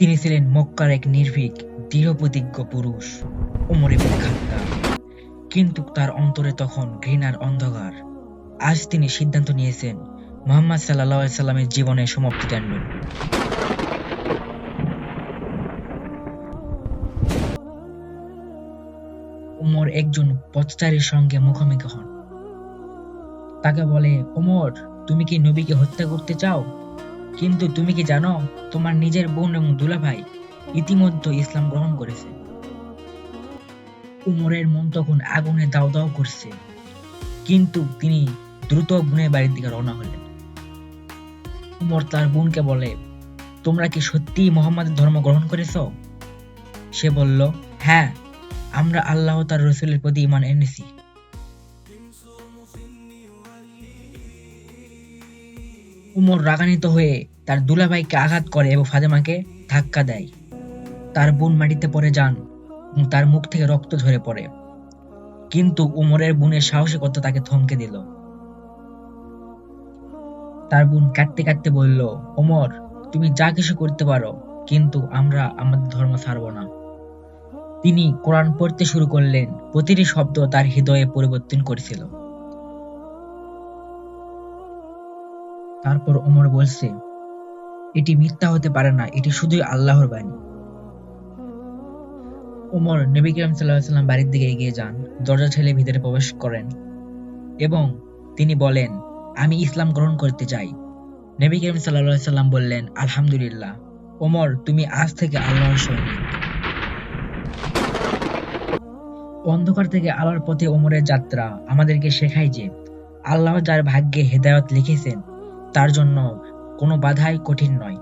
তিনি ছিলেন মক্কার এক নির্ভীক, দৃঢ়প্রতিজ্ঞ পুরুষ। ওমর ইবনে খাত্তাব। কিন্তু তার অন্তরে তখন ঘৃণার অন্ধকার। আজ তিনি সিদ্ধান্ত নিয়েছেন, মোহাম্মদ সাল্লাহ সাল্লামের জীবনের সমাপ্তি টানবেন ওমর একজন পথচারীর সঙ্গে মুখোমুখি হন। তাকে বলে ওমর তুমি কি নবীকে হত্যা করতে চাও? কিন্তু তুমি কি জানো, তোমার নিজের বোন এবং দুলাভাই ইতিমধ্যে ইসলাম গ্রহণ করেছে। উমরের মন তখন আগুনে দাও দাও করছে, কিন্তু তিনি দ্রুত বোনের বাড়ির দিকে রওনা হলেন। উমর তার বোনকে বলে, তোমরা কি সত্যি মোহাম্মদের ধর্ম গ্রহণ করেছ? সে বলল হ্যাঁ আমরা আল্লাহ তার রসুলের প্রতি ইমান এনেছি। উমর রাগান্বিত হয়ে তার দুলাভাইকে আঘাত করে এবং ফাতেমাকে ধাক্কা দেয়। তার বোন মাটিতে পড়ে যান এবং তার মুখ থেকে রক্ত ঝরে পড়ে। কিন্তু উমরের বোনের সাহসিকতা তাকে থমকে দিল। তার বোন কাঁদতে কাঁদতে বলল ওমর তুমি যা কিছু করতে পারো, কিন্তু আমরা আমাদের ধর্ম ছাড়ব না। তিনি কোরআন পড়তে শুরু করলেন, প্রতিটি শব্দ তার হৃদয়ে পরিবর্তন করেছিল। তারপর ওমর বলছে, এটি মিথ্যা হতে পারে না, এটি শুধুই আল্লাহর বাণী। ওমর নবী করিম সাল্লাম বাড়ির দিকে এগিয়ে যান, দরজা ঠেলে ভিতরে প্রবেশ করেন এবং তিনি বলেন, আমি ইসলাম গ্রহণ করতে চাই। নবী করিম সাল্লাহ সাল্লাম বললেন, আলহামদুলিল্লাহ। ওমর, তুমি আজ থেকে আল্লাহর সৈনিক। অন্ধকার থেকে আলোর পথে ওমরের যাত্রা আমাদেরকে শেখায় যে, আল্লাহ যার ভাগ্যে হেদায়ত লিখেছেন তার জন্য কোনো বাধাই কঠিন নয়।